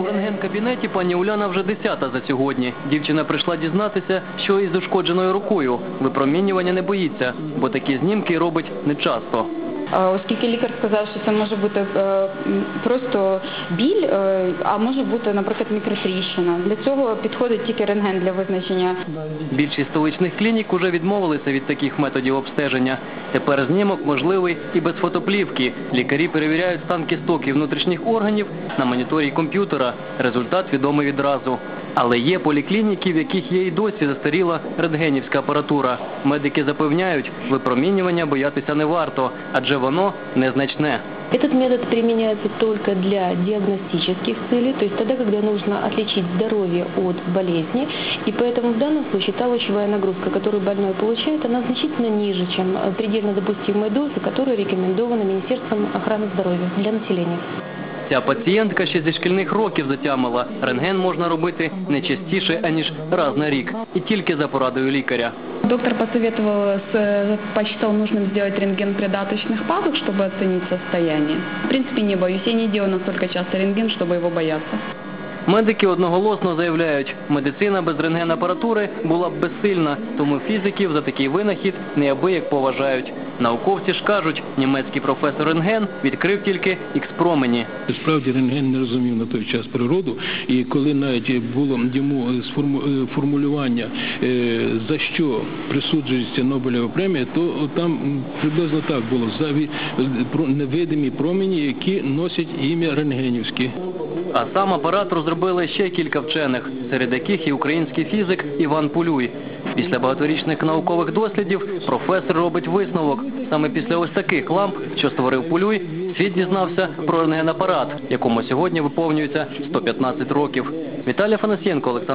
У рентген-кабінеті пані Уляна вже десята за сьогодні. Дівчина прийшла дізнатися, що із ушкодженою рукою. Випромінювання не боїться, бо такі знімки робить нечасто. Оскільки лікар сказав, що це може бути е, просто біль, е, а може бути, наприклад, мікротріщина. Для цього підходить тільки рентген для визначення. Більшість столичних клінік уже відмовилися від таких методів обстеження. Тепер знімок можливий і без фотоплівки. Лікарі перевіряють стан кісток і внутрішніх органів на моніторі комп'ютера. Результат відомий відразу. Але є поліклініки, в яких є і досі застаріла рентгенівська апаратура. Медики запевняють, випромінювання боятися не варто, адже воно незначне. Этот метод применяется только для диагностических целей, то есть тогда, когда нужно отличить здоровье от болезни. И поэтому в данном случае та лучевая нагрузка, которую больной получает, она значительно ниже, чем предельно допустимые дозы, которые рекомендованы Министерством охраны здоровья для населения. Ця пацієнтка ще зі шкільних років затямила. Рентген можна робити не частіше, аніж раз на рік. І тільки за порадою лікаря. Доктор посоветовал, с- посчитал нужным сделать рентген придаточных пазух, чтобы оценить состояние. В принципе, не боюсь. Я не делаю настолько часто рентген, чтобы его бояться. Медики одноголосно заявляють, медицина без рентген-апаратури була б безсильна, тому фізиків за такий винахід неабияк поважають. Науковці ж кажуть, німецький професор рентген відкрив тільки ікс-промені. Справді рентген не розумів на той час природу, і коли навіть було йому сформу- е, формулювання, е, за що присуджується Нобелєва премія, то там приблизно так було за невидимі промені, які носять ім'я рентгенівське. А сам апарат розробили ще кілька вчених, серед яких і український фізик Іван Пулюй. Після багаторічних наукових дослідів професор робить висновок. Саме після ось таких ламп, що створив Пулюй, світ дізнався про рентген-апарат, якому сьогодні виповнюється 115 років. Віталій Фанасьєнко, Олександр.